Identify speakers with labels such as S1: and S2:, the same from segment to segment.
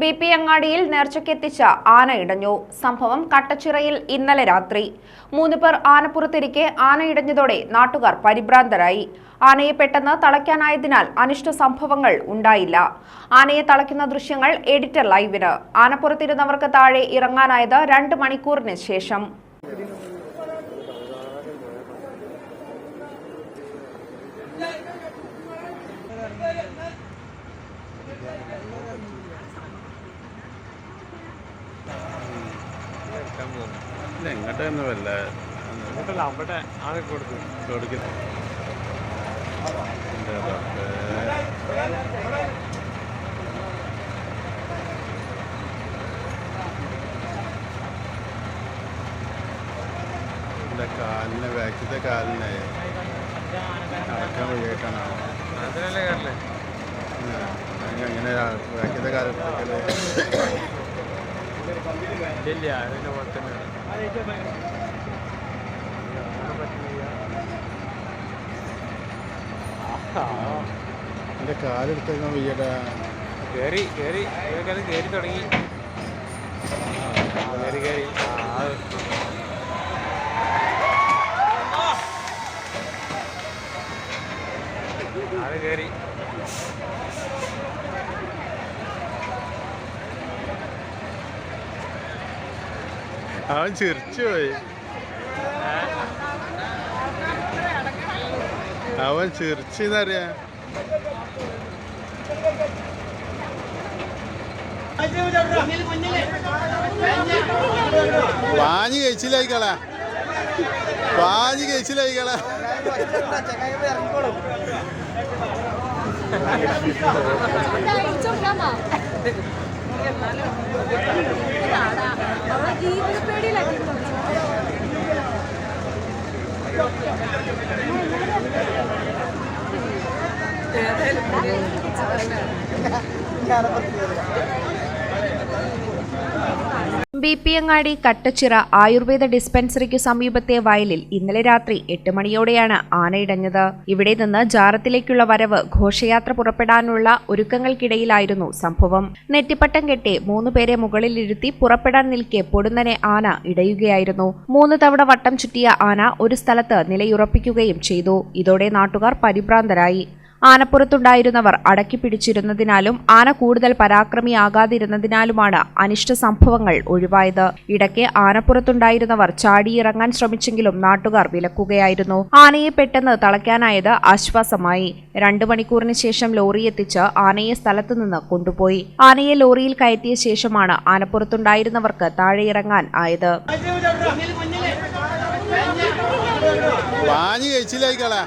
S1: B P അങ്ങാടിയിൽ നേർച്ചയ്ക്കെത്തിച്ച ആന ഇടഞ്ഞു. സംഭവം കട്ടച്ചിറയിൽ ഇന്നലെ രാത്രി. മൂന്ന് പേർ ആനപ്പുറത്തിരിക്കെ ആന ഇടഞ്ഞതോടെ നാട്ടുകാർ പരിഭ്രാന്തരായി. ആനയെ പെട്ടെന്ന് തളയ്ക്കാനായതിനാൽ അനിഷ്ട സംഭവങ്ങൾ ഉണ്ടായില്ല. ആനയെ തളയ്ക്കുന്ന ദൃശ്യങ്ങൾ എഡിറ്റർ ലൈവിന്. ആനപ്പുറത്തിരുന്നവർക്ക് താഴെ ഇറങ്ങാനായത് രണ്ട് മണിക്കൂറിന് ശേഷം.
S2: ഇല്ല ഇങ്ങോട്ടൊന്നും വല്ല
S3: അങ്ങോട്ടല്ല അവിടെ ആകെ കൊടുക്കും.
S2: കൊടുക്കുന്നു എന്റെ കാലിന് ബാക്കിത്തെ കാലിനെ നടക്കാൻ വയ്യായിട്ടാണ്
S3: അതിനല്ലേ
S2: അങ്ങനെ ബാക്കിത്തെ കാലത്തേക്കല്ലേ
S3: ഇല്ല അതിന്റെ പോലെ തന്നെയാണ്
S2: എന്റെ കാലെടുത്തേക്കാൻ വയ്യടാ.
S3: കയറി കയറി ഇവരൊക്കെ അത് കയറി തുടങ്ങി. കേറി കയറി കയറി ആ അത് കയറി
S2: അവൻ ചിരിച്ചു പോയി. അവൻ ചിരിച്ചെന്നറിയാ. വാഞ്ഞു കഴിച്ചില്ലായിക്കളാ വാഞ്ഞു കഴിച്ചില്ലായിക്കളാ
S1: ബി പി അങ്ങാടി കട്ടച്ചിറ ആയുർവേദ ഡിസ്പെൻസറിക്കു സമീപത്തെ വയലിൽ ഇന്നലെ രാത്രി എട്ട് മണിയോടെയാണ് ആനയിടഞ്ഞത് ഇവിടെ നിന്ന് ജാറത്തിലേക്കുള്ള വരവ് ഘോഷയാത്ര പുറപ്പെടാനുള്ള ഒരുക്കങ്ങൾക്കിടയിലായിരുന്നു സംഭവം. നെറ്റിപ്പട്ടം കെട്ടി മൂന്നുപേരെ മുകളിലിരുത്തി പുറപ്പെടാൻ നിൽക്കെ പൊടുന്നനെ ആന ഇടയുകയായിരുന്നു. മൂന്ന് തവണ വട്ടം ചുറ്റിയ ആന ഒരു സ്ഥലത്ത് നിലയുറപ്പിക്കുകയും ചെയ്തു. ഇതോടെ നാട്ടുകാർ പരിഭ്രാന്തരായി. ആനപ്പുറത്തുണ്ടായിരുന്നവർ അടക്കി പിടിച്ചിരുന്നതിനാലും ആന കൂടുതൽ പരാക്രമിയാകാതിരുന്നതിനാലുമാണ് അനിഷ്ട സംഭവങ്ങൾ ഒഴിവായത്. ഇടയ്ക്ക് ആനപ്പുറത്തുണ്ടായിരുന്നവർ ചാടിയിറങ്ങാൻ ശ്രമിച്ചെങ്കിലും നാട്ടുകാർ വിലക്കുകയായിരുന്നു. ആനയെ പെട്ടെന്ന് തളയ്ക്കാനായത് ആശ്വാസമായി. രണ്ടു മണിക്കൂറിന് ശേഷം ലോറി എത്തിച്ച് ആനയെ സ്ഥലത്തു നിന്ന് കൊണ്ടുപോയി. ആനയെ ലോറിയിൽ കയറ്റിയ ശേഷമാണ് ആനപ്പുറത്തുണ്ടായിരുന്നവർക്ക് താഴെയിറങ്ങാൻ ആയത്.
S2: കഴിച്ചില്ലായിക്കളാ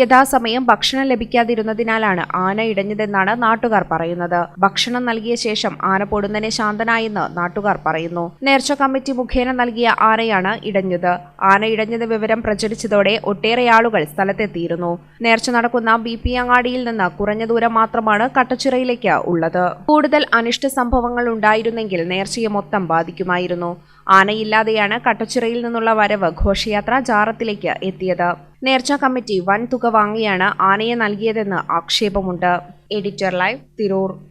S1: യഥാസമയം ഭക്ഷണം ലഭിക്കാതിരുന്നതിനാലാണ് ആന ഇടഞ്ഞതെന്നാണ് നാട്ടുകാർ പറയുന്നത്. ഭക്ഷണം നൽകിയ ശേഷം ആന പൊടുന്നനെ ശാന്തനായെന്ന് നാട്ടുകാർ പറയുന്നു. നേർച്ച കമ്മിറ്റി മുഖേന നൽകിയ ആനയാണ് ഇടഞ്ഞത്. ആന ഇടഞ്ഞത് വിവരം പ്രചരിച്ചതോടെ ഒട്ടേറെ ആളുകൾ സ്ഥലത്തെത്തിയിരുന്നു. നേർച്ച നടക്കുന്ന ബി പി അങ്ങാടിയിൽ നിന്ന് കുറഞ്ഞ ദൂരം മാത്രമാണ് കട്ടച്ചിറയിലേക്ക് ഉള്ളത്. കൂടുതൽ അനിഷ്ട സംഭവങ്ങൾ ഉണ്ടായിരുന്നെങ്കിൽ നേർച്ചയെ മൊത്തം ബാധിക്കുമായിരുന്നു. ആനയില്ലാതെയാണ് കട്ടച്ചിറയിൽ നിന്നുള്ള വരവ് ഘോഷയാത്ര ജാറത്തിലേക്ക് എത്തിയത്. നേർച്ച കമ്മിറ്റി വൻ തുക വാങ്ങിയാണ് ആനയെ നൽകിയതെന്ന് ആക്ഷേപമുണ്ട്. Editor live Tirur.